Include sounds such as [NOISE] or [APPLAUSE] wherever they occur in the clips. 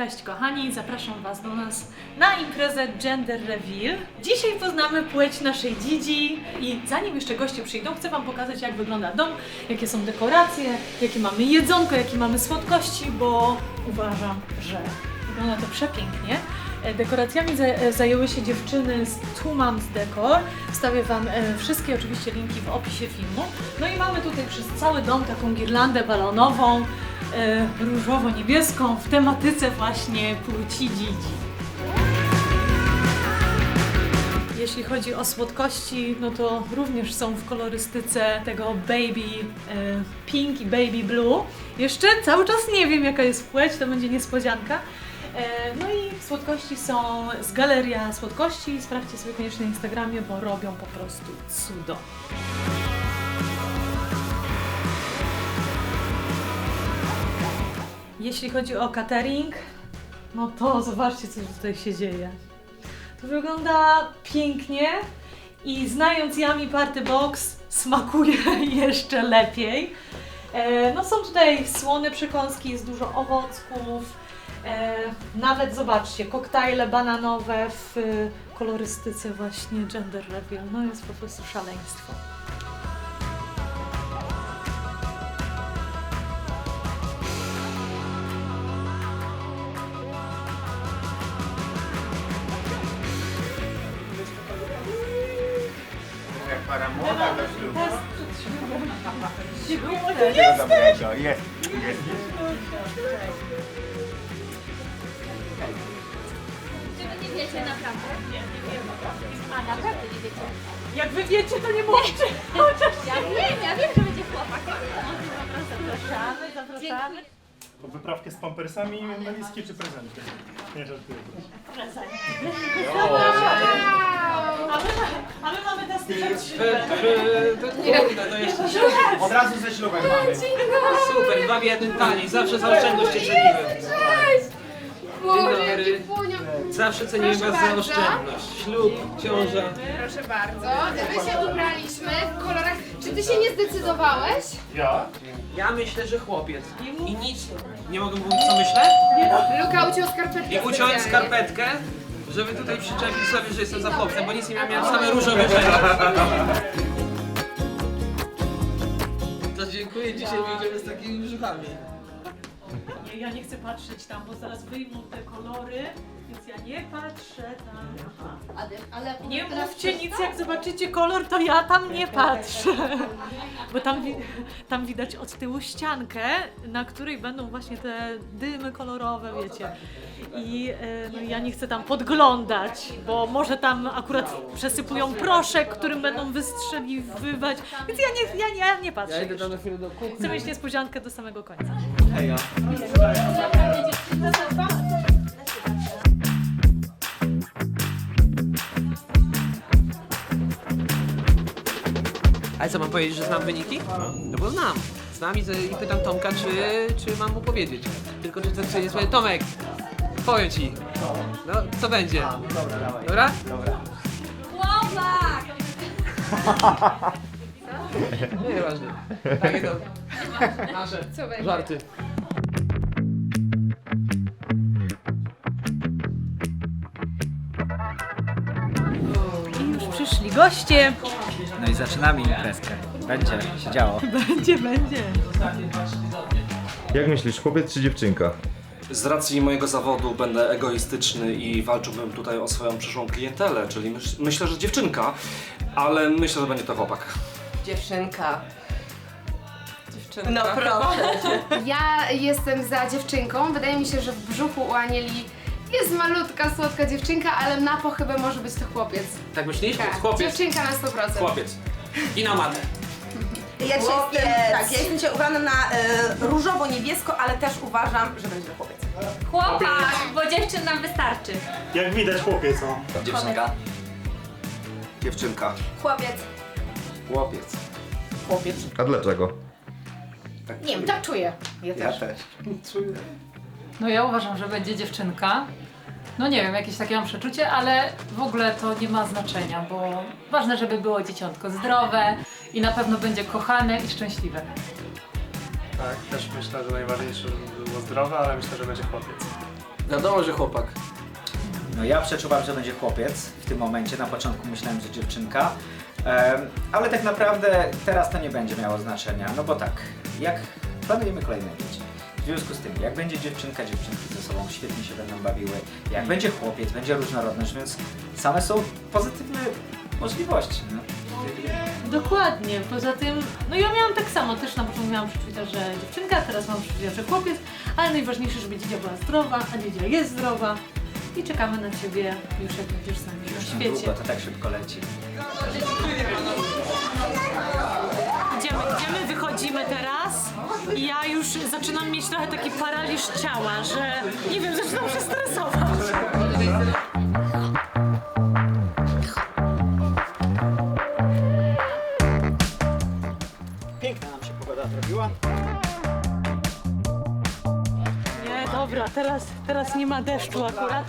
Cześć kochani, zapraszam Was do nas na imprezę Gender Reveal. Dzisiaj poznamy płeć naszej Dzidzi i zanim jeszcze goście przyjdą, chcę Wam pokazać jak wygląda dom, jakie są dekoracje, jakie mamy jedzonko, jakie mamy słodkości, bo uważam, że wygląda to przepięknie. E, Dekoracjami e, zajęły się dziewczyny z Moms Decor. Wstawię Wam e, wszystkie oczywiście linki w opisie filmu. No i mamy tutaj przez cały dom taką girlandę balonową, różowo-niebieską w tematyce właśnie płci dzidzi. Jeśli chodzi o słodkości, no to również są w kolorystyce tego baby pink i baby blue. Jeszcze cały czas nie wiem jaka jest płeć, to będzie niespodzianka. E, No i słodkości są z Galeria Słodkości. Sprawdźcie sobie koniecznie na Instagramie, bo robią po prostu cudo. Jeśli chodzi o catering, no to zobaczcie co tutaj się dzieje. To wygląda pięknie i znając Yummy Party Box smakuje [LAUGHS] jeszcze lepiej. E, no są tutaj słone przekąski, jest dużo owocków, e, nawet zobaczcie, koktajle bananowe w e, kolorystyce właśnie gender reveal. No jest po prostu szaleństwo. Jak para młoda do ślubu. Wszystkiego dobrego. Jest, jest. Czy wy nie wiecie naprawdę? Nie, nie wiem. A naprawdę nie wiecie? Jak wy wiecie, to nie mówcie! [LAUGHS] Ja wiem, ja wiem, że będzie chłopak. Zapraszamy, zapraszamy. Wyprawkę z pampersami, walizki czy prezenty? Nie żartuję. A my, a my mamy teraz t-shirt Kurde, to jeszcze Od razu ze ślubem mamy. super, dwa w jednym taniej, zawsze za oszczędność cię ceniłem. Boże, dobry. punio. Zawsze ceniłem was za oszczędność. Ślub, ciąża. Proszę bardzo. My się ubraliśmy w kolorach. Czy ty się nie zdecydowałeś? Ja? Ja myślę, że chłopiec. I nic, nie mogę mówić co myślę? Luka uciął skarpetkę. I uciąłem specjalnie. skarpetkę, żeby tutaj przyczepić sobie, że jestem za chłopcem, bo nic nie miałem, miałem same różowe rzeczy. [LAUGHS] To dziękuję, dzisiaj wyjdziemy z takimi brzuchami. Nie, ja nie chcę patrzeć tam, bo zaraz wyjmą te kolory, więc ja nie patrzę tam. Aha. Nie mówcie nic, jak zobaczycie kolor, to ja tam nie patrzę. Bo tam, wi- tam widać od tyłu ściankę, na której będą właśnie te dymy kolorowe, wiecie. I e, no, ja nie chcę tam podglądać, bo może tam akurat przesypują proszek, którym będą wystrzeliwywać, więc ja nie, ja nie, ja nie patrzę. już. na chwilę do kuchni. Chcę mieć niespodziankę do samego końca. Heja. Ale co, mam powiedzieć, że znam wyniki? No bo znam. Znam i, i pytam Tomka, czy, czy mam mu powiedzieć. Tylko, czy to czy jest Tomek, powiem ci. No, co będzie? Dobra, Dobra? Chłopak! [LAUGHS] Nie, nieważne. Takie to nasze Co będzie? żarty. I już przyszli goście. No i zaczynamy imprezkę. Będzie się działo. [LAUGHS] Będzie, będzie. Jak myślisz, chłopiec czy dziewczynka? Z racji mojego zawodu będę egoistyczny i walczyłbym tutaj o swoją przyszłą klientelę, czyli myś, myślę, że dziewczynka, ale myślę, że będzie to chłopak. Dziewczynka. Dziewczynka. No proszę. Ja jestem za dziewczynką. Wydaje mi się, że w brzuchu u Anieli jest malutka, słodka dziewczynka, ale na pochybę może być to chłopiec. Tak myślisz? Tak, Chłopiec. dziewczynka na 100%. Chłopiec. I na matę. Ja dzisiaj jestem, tak, ja jestem dzisiaj ubrana na e, różowo-niebiesko, ale też uważam, że będzie to chłopiec. Chłopak, bo dziewczyn nam wystarczy. Jak widać chłopiec, no. Dziewczynka. Dziewczynka. Chłopiec. Chłopiec. Chłopiec. A dlaczego? Nie wiem, tak czuję. Ja Ja też. też. [LAUGHS] No ja uważam, że będzie dziewczynka. No nie wiem, jakieś takie mam przeczucie, ale w ogóle to nie ma znaczenia, bo ważne, żeby było dzieciątko zdrowe i na pewno będzie kochane i szczęśliwe. Tak, też myślę, że najważniejsze, żeby było zdrowe, ale myślę, że będzie chłopiec. Wiadomo, że chłopak. No ja przeczuwam, że będzie chłopiec. W tym momencie na początku myślałem, że dziewczynka. Ale tak naprawdę teraz to nie będzie miało znaczenia. No bo tak, jak planujemy kolejne dzieci. W związku z tym, jak będzie dziewczynka, dziewczynki ze sobą świetnie się będą bawiły. Jak będzie chłopiec, będzie różnorodność, więc same są pozytywne możliwości. No. Dokładnie, poza tym, no ja miałam tak samo, też na początku miałam przeczucia, że dziewczynka, teraz mam przeczucia, że chłopiec, ale najważniejsze, żeby dziedzia była zdrowa, a dziedzia jest zdrowa i czekamy na Ciebie już jak będziesz z nami na Już świecie. niedługo, to tak szybko leci. Idziemy, idziemy, wychodzimy teraz i ja już zaczynam mieć trochę taki paraliż ciała, że nie wiem, zaczynam się stresować. Teraz, teraz nie ma deszczu akurat,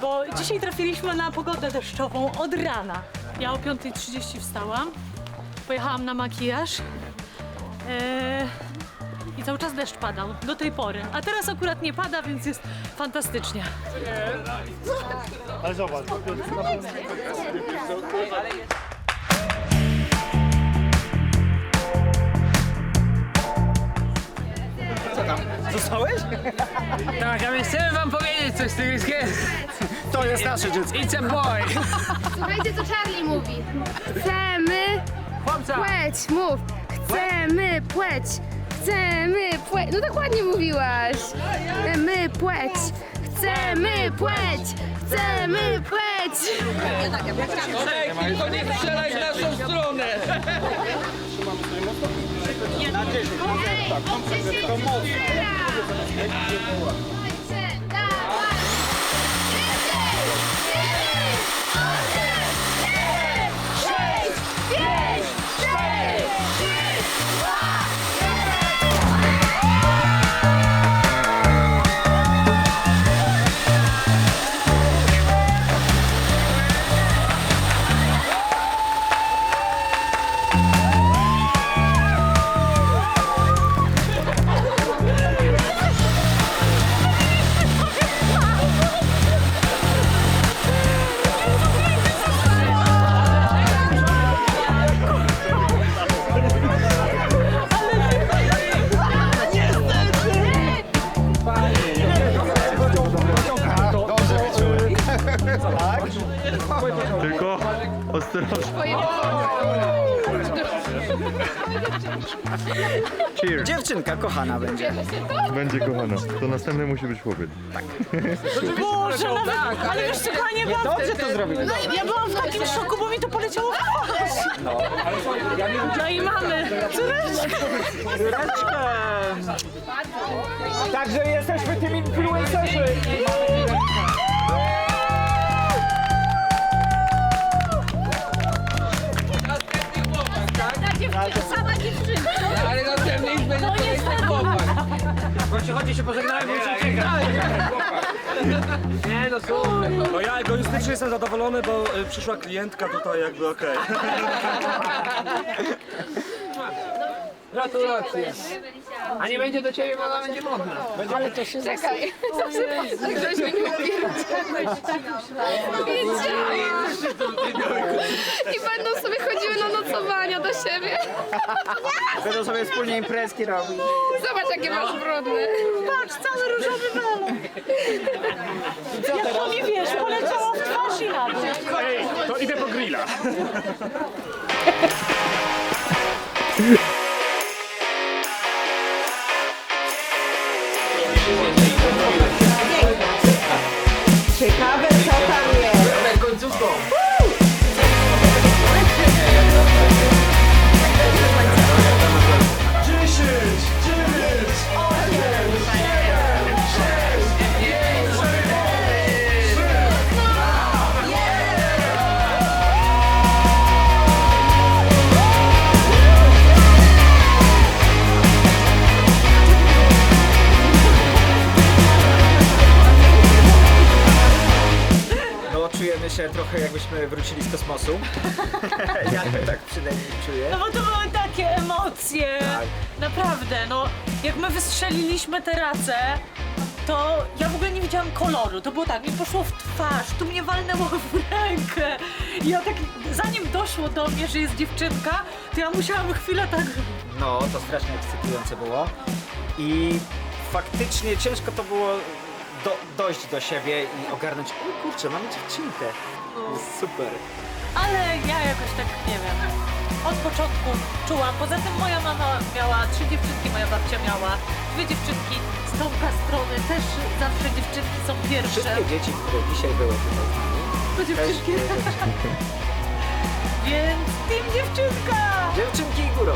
bo dzisiaj trafiliśmy na pogodę deszczową od rana. Ja o 5.30 wstałam, pojechałam na makijaż eee, i cały czas deszcz padał do tej pory. A teraz akurat nie pada, więc jest fantastycznie. Ale zobacz. Tym To jest nasze dziecko. It's a boy! Słuchajcie, co Charlie mówi. Chcemy Chłopca! płeć, mów. Chcemy płeć. Chcemy płeć. No tak ładnie mówiłaś. Chcemy płeć. Chcemy płeć. Chcemy płeć. Ej, tylko nie strzelaj w naszą stronę! Tylko ostrożnie. Cheers. Dziewczynka kochana będzie. Będzie kochana. To następny musi być chłopiec. Boże, nawet, ale wiesz co, panie babcie, Dobrze to zrobili. ja byłam w takim szoku, bo mi to poleciało w twarz. No i mamy córeczkę. Także jesteśmy tym influencerzy. Chodźcie, chodźcie się pożegnajmy, bo już [LAUGHS] Nie no, super. No ja egoistycznie jestem zadowolony, bo y, przyszła klientka tutaj jakby okej. [LAUGHS] Gratulacje. A nie będzie do ciebie, bo ona będzie modna. Czekaj. Tak żeśmy nie powiedzieli. Wiedziałam. I będą sobie chodziły na nocowania do siebie. Będą sobie wspólnie imprezki robić. Zobacz, jakie masz brudne. Patrz, cały różowy balon. Jak to mi wiesz, poleciało w twarz i na. Ej, to idę po grilla. Się trochę jakbyśmy wrócili z kosmosu. [LAUGHS] ja tak przynajmniej czuję. No bo to były takie emocje. Tak. Naprawdę, no jak my wystrzeliliśmy tę racę, to ja w ogóle nie widziałam koloru. To było tak, mi poszło w twarz, tu mnie walnęło w rękę. I ja tak, zanim doszło do mnie, że jest dziewczynka, to ja musiałam chwilę tak... No, to strasznie ekscytujące było. I faktycznie ciężko to było do, dojść do siebie i ogarnąć, o kurczę, mamy dziewczynkę. Jest super. Ale ja jakoś tak, nie wiem, od początku czułam. Poza tym moja mama miała trzy dziewczynki, moja babcia miała dwie dziewczynki. Z Tomka strony też zawsze dziewczynki są pierwsze. Wszystkie dzieci, które dzisiaj były tutaj z nami, To też dziewczynki. były dziewczynki. [LAUGHS] Więc team dziewczynka! Dziewczynki górą.